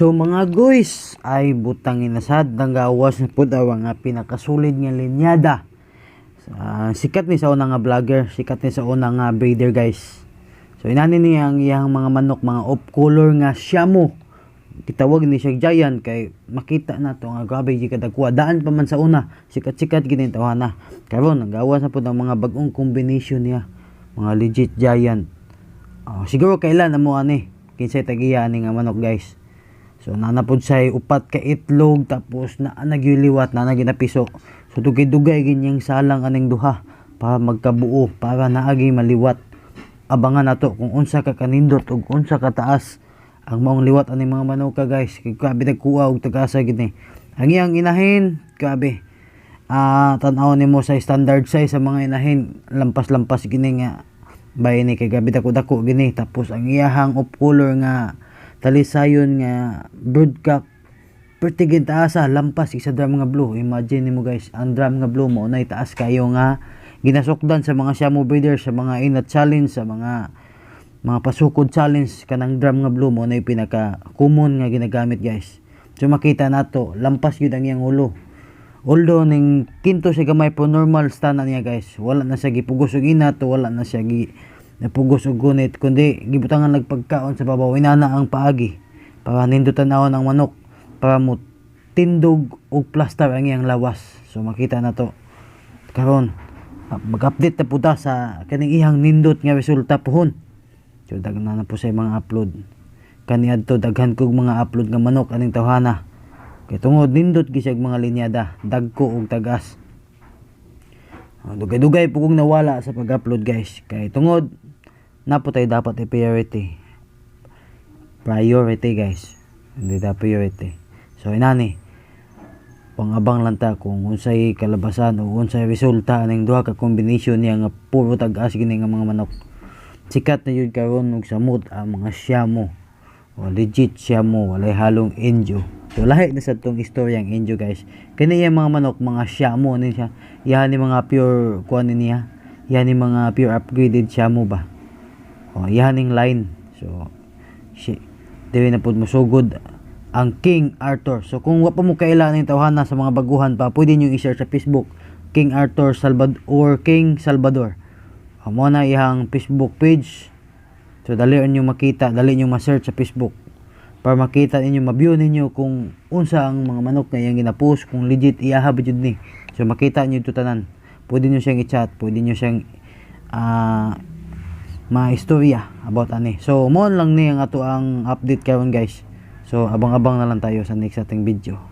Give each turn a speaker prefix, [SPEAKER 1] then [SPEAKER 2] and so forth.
[SPEAKER 1] So mga guys, ay butang inasad nang gawas na po daw nga pinakasulid nga linyada. Sa- sikat ni sa una nga vlogger, sikat ni sa una nga breeder guys. So inani niya ang iyang mga manok, mga off color nga Shamu. Kitawag ni siya giant kay makita na to nga grabe gi kadagwa. Daan pa man sa una, sikat-sikat gini tawana. Karon ang gawas na po ang mga bagong combination niya. Mga legit giant. Oh, siguro kailan na mo ani kinsay tagiya ani nga manok guys. So nanapod say upat ka itlog tapos na nagyuliwat na naginapiso. So dugay-dugay ganyang salang aning duha para magkabuo para naagi maliwat. Abangan nato kung unsa ka kanindot ug unsa ka taas ang maong liwat aning mga manok ka guys. Kay grabe nagkuha og tagasa gini. Ang iyang inahin, grabe. Ah, tan-aw nimo sa standard size sa mga inahin lampas-lampas gini nga bay ni kay gabi dako-dako gini tapos ang iyahang of color nga talisayon nga broadcock pertigin taasa lampas isa drum nga blue. Imagine nimo guys ang drum nga blue mo nay taas kayo nga. Ginasukdan sa mga shamu breeder sa mga inat challenge sa mga mga pasukod challenge kanang drum nga blue mo nay pinaka common nga ginagamit guys. So makita nato lampas gyud ang iyang ulo. Although ning kinto siya gamay po normal stand na niya guys. Wala na siya gipugos og inat, wala na siya gi napugos og gunit kundi gibutangan nagpagkaon sa babaw inana ang paagi para nindutan nawon ang manok para mo tindog og plaster ang iyang lawas. So makita na to karon mag-update na puta sa kaning ihang nindot nga resulta pohon. So daghan na po sa mga upload. Kani adto daghan kog mga upload nga manok aning tawhana. Kay tungod nindot gisag mga linyada, dagko og tagas. Ah, Dugay-dugay po kong nawala sa pag-upload guys. Kay tungod napo tayo dapat i-priority. Priority guys. Hindi da priority. So inani pangabang lang ta kung unsay kalabasan o unsay resulta ning duha ka combination niya nga puro tagas gini nga mga manok. Sikat na yun karon og samot ang mga siyamo. O legit siyamo, walay halong injo. So lahi na sa tong istorya ang injo guys. Kani yung mga manok, mga siyamo ni siya. Yan ni mga pure kuan ni niya. Yan ni mga pure upgraded siyamo ba. O yan ning line. So dili na pud mosugod ang King Arthur. So kung wa pa mo kailangan ng tawhana sa mga baguhan pa, pwede niyo i-share sa Facebook King Arthur Salvador or King Salvador. Amo na iyang Facebook page. So dali niyo makita, dali niyo ma-search sa Facebook para makita ninyo, ma-view ninyo kung unsa ang mga manok na iyang ginapost, kung legit iyaha ba jud ni. So makita niyo ito tanan. Pwede niyo siyang i-chat, pwede niyo siyang ah ma-istorya about ani. So mo lang ni ang ato ang update karon guys. So abang-abang na lang tayo sa next ating video.